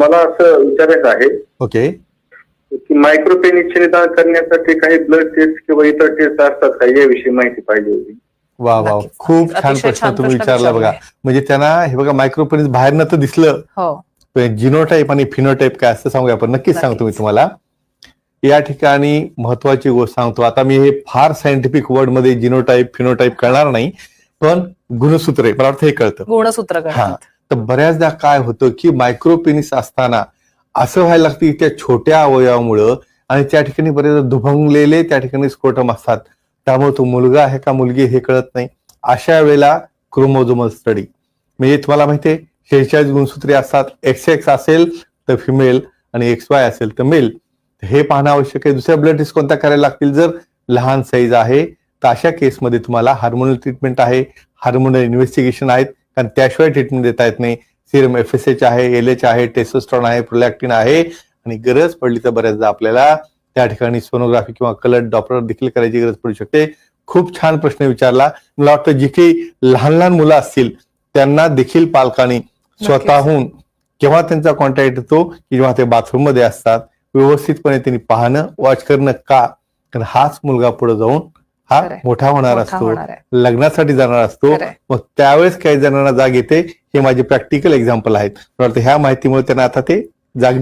मला असं विचारायचं आहे ओके. की मायक्रोपेनिसचे निदान करण्यासाठी काही ब्लड टेस्ट किंवा इतर टेस्ट असतात का? याविषयी माहिती पाहिजे होती. वा वा. खूप. छान प्रश्न तुम्ही विचारला बघा. म्हणजे त्यांना हे बघा मायक्रोपेनिस बाहेरनं तर दिसलं. हो. जिनोटाईप आणि फिनोटाईप काय असतं सांगूया आपण. नक्कीच सांगतो मी. तुम्हाला. या ठिकाणी महत्वाची गोष्ट सांगतो. आता मी हे फार सायंटिफिक वर्डमध्ये जिनोटाईप फिनोटाईप कळणार नाही. पण गुणसूत्रे मला वाटतं हे कळतं. गुणसूत्र हा. तर बऱ्याचदा काय होतं की मायक्रोपेनिस असताना असं व्हायला लागतं की त्या छोट्या अवयवामुळं आणि त्या ठिकाणी बरेच दुभंगलेले त्या ठिकाणी स्फोटम असतात. त्यामुळे तो मुलगा आहे का मुलगी हे कळत नाही. अशा वेळेला क्रोमोझोमल स्टडी म्हणजे तुम्हाला माहितीये शेहेचाळीस गुणसूत्रे असतात. एक्स एक्स असेल तर फिमेल आणि एक्स वाय असेल तर मेल हे पाहणं आवश्यक आहे. दुसऱ्या ब्लड टेस्ट कोणत्या करायला लागतील? जर लहान साईज आहे तर अशा केसमध्ये तुम्हाला हार्मोनल ट्रीटमेंट आहे हार्मोनल इन्व्हेस्टिगेशन आहेत. कारण त्याशिवाय ट्रीटमेंट देता येत नाही. सिरम एफ एस एच आहे एल एच आहे टेस्टोस्ट्रॉन आहे प्रोलॅक्टिन आहे. आणि गरज पडली तर बऱ्याचदा आपल्याला त्या ठिकाणी सोनोग्राफी किंवा कलर डॉक्टर देखील करायची गरज पडू शकते. खूप छान प्रश्न विचारला. मला वाटतं जी काही लहान लहान मुलं असतील त्यांना देखील पालकांनी स्वतःहून केव्हा त्यांचा कॉन्टॅक्ट येतो की जेव्हा ते बाथरूममध्ये असतात व्यवस्थितपणे त्यांनी पाहणं वॉच करणं का? कारण हाच मुलगा पुढे जाऊन हा. मोठा होणार असतो लग्नासाठी जाणार असतो. मग त्यावेळेस काही जणांना जाग येते हे माझे प्रॅक्टिकल एक्झाम्पल आहेत ह्या माहितीमुळे त्यांना आता ते जाग